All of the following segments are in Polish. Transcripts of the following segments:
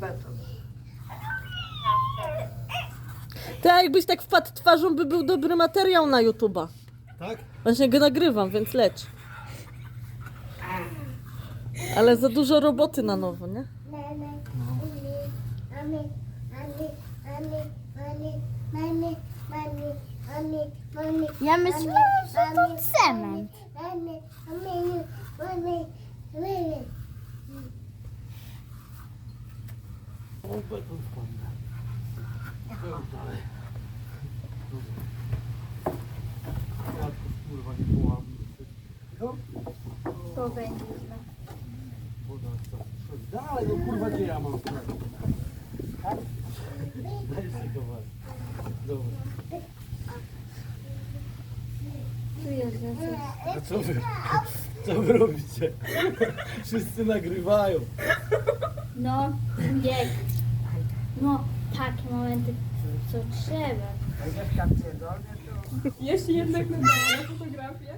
Beton. Ty, a jakbyś tak wpadł twarzą, by był dobry materiał na YouTube'a. Tak? Właśnie go nagrywam, więc leć. Ale za dużo roboty na nowo, nie? Ja myślałam, że to cement. Beton. Tutaj. Ja tu kurwa nie połam. No, To będzie źle. woda co? Dalej, no kurwa gdzie ja mam? Tak? Daj sobie kawałek. Dobra. Tu jest. A co wy? Co wy robicie? Wszyscy nagrywają. No, bieg. No, takie momenty, co trzeba. Jak tam pierdolnie, to... Jeśli jednak nadała fotografię.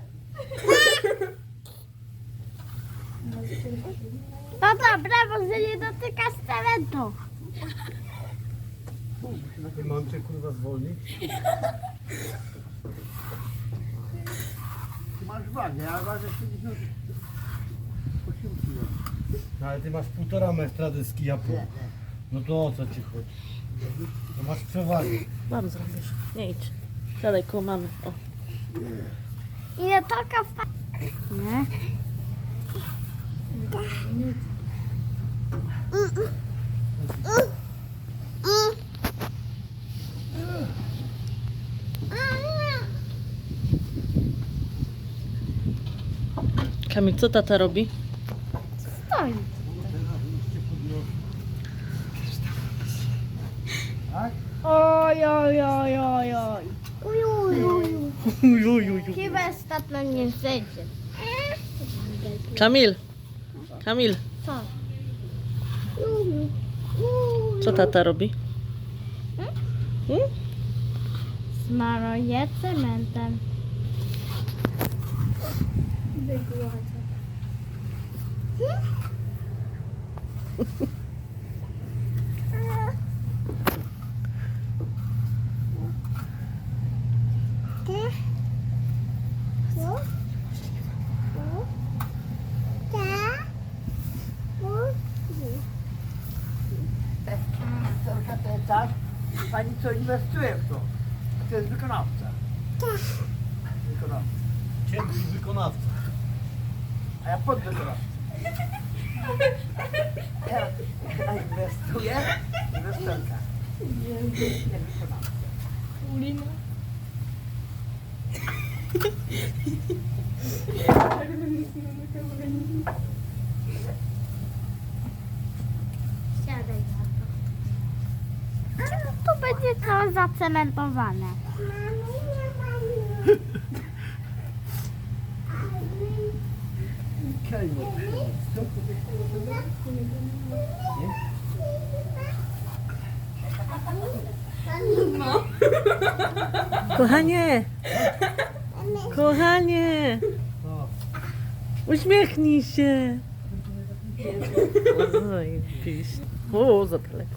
No dobra, bo że nie dotykasz cementu. Nie mam cię kurwa zwolnić? Ty masz wagę, a waży 78 kg. No, ale ty masz półtora metra deski, ja pół. No to o co ci chodzi? To masz przewagę. Mam zrobisz. Nie idź. Siadaj koło mamy. O. Ile taka fa... Nie? Kamil, co tata robi? Stoi. Tak? Oj, oj, oj, oj, oj. Uj, uj, uj. Chyba statno nie zejdzie. Kamil. Kamil, Co? co tata robi? Hmm? Smaruję cementem. Córka to tak, pani co inwestuje w to. A to jest wykonawca. Wykonawca. Ciężki wykonawca. A ja podwykonawca. Ja, ja inwestuję, inwestorka. Nie wykonawca. Ulina. Siadaj na to. Będzie całe zacementowane. Kochanie! Kochanie! Uśmiechnij się! Oj, piś. O, za daleko.